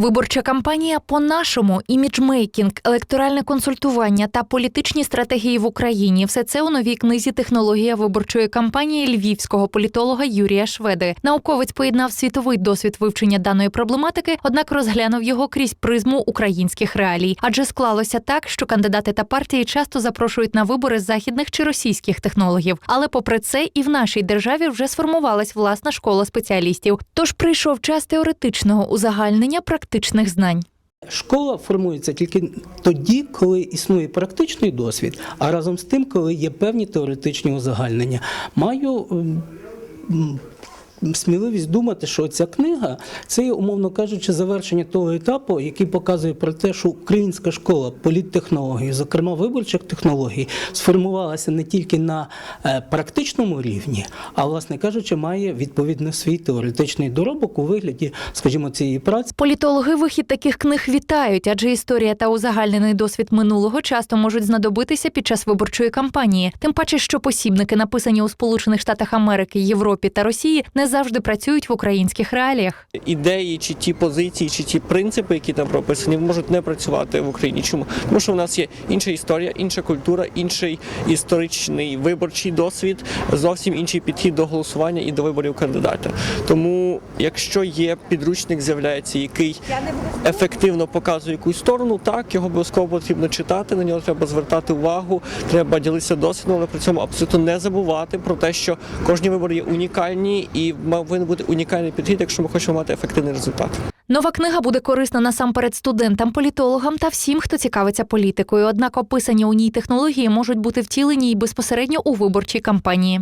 Виборча кампанія по-нашому, іміджмейкінг, електоральне консультування та політичні стратегії в Україні все це у новій книзі Технологія виборчої кампанії львівського політолога Юрія Шведи. Науковець поєднав світовий досвід вивчення даної проблематики, однак розглянув його крізь призму українських реалій. Адже склалося так, що кандидати та партії часто запрошують на вибори західних чи російських технологів. Але попри це, і в нашій державі вже сформувалась власна школа спеціалістів. Тож прийшов час теоретичного узагальнення практичних знань. Школа формується тільки тоді, коли існує практичний досвід, а разом з тим, коли є певні теоретичні узагальнення. Маю ем, сміливість думати, що ця книга це є, умовно кажучи, завершення того етапу, який показує про те, що українська школа політтехнології, зокрема виборчих технологій, сформувалася не тільки на е, практичному рівні, а власне кажучи, має відповідно свій теоретичний доробок у вигляді, скажімо, цієї праці. Політологи вихід таких книг вітають, адже історія та узагальнений досвід минулого часто можуть знадобитися під час виборчої кампанії. Тим паче, що посібники, написані у Сполучених Штатах Америки, Європі та Росії, не завжди працюють в українських реаліях. ідеї, чи ті позиції, чи ті принципи, які там прописані, можуть не працювати в Україні. Чому? Тому що в нас є інша історія, інша культура, інший історичний виборчий досвід, зовсім інший підхід до голосування і до виборів кандидата. Тому, якщо є підручник, з'являється, який ефективно показує якусь сторону, так його обов'язково потрібно читати, на нього треба звертати увагу, треба ділитися досвідом, але при цьому абсолютно не забувати про те, що кожні вибори є унікальні і повинен бути унікальний підхід, якщо ми хочемо мати ефективний результат. Нова книга буде корисна насамперед студентам, політологам та всім, хто цікавиться політикою. Однак описані у ній технології можуть бути втілені й безпосередньо у виборчій кампанії.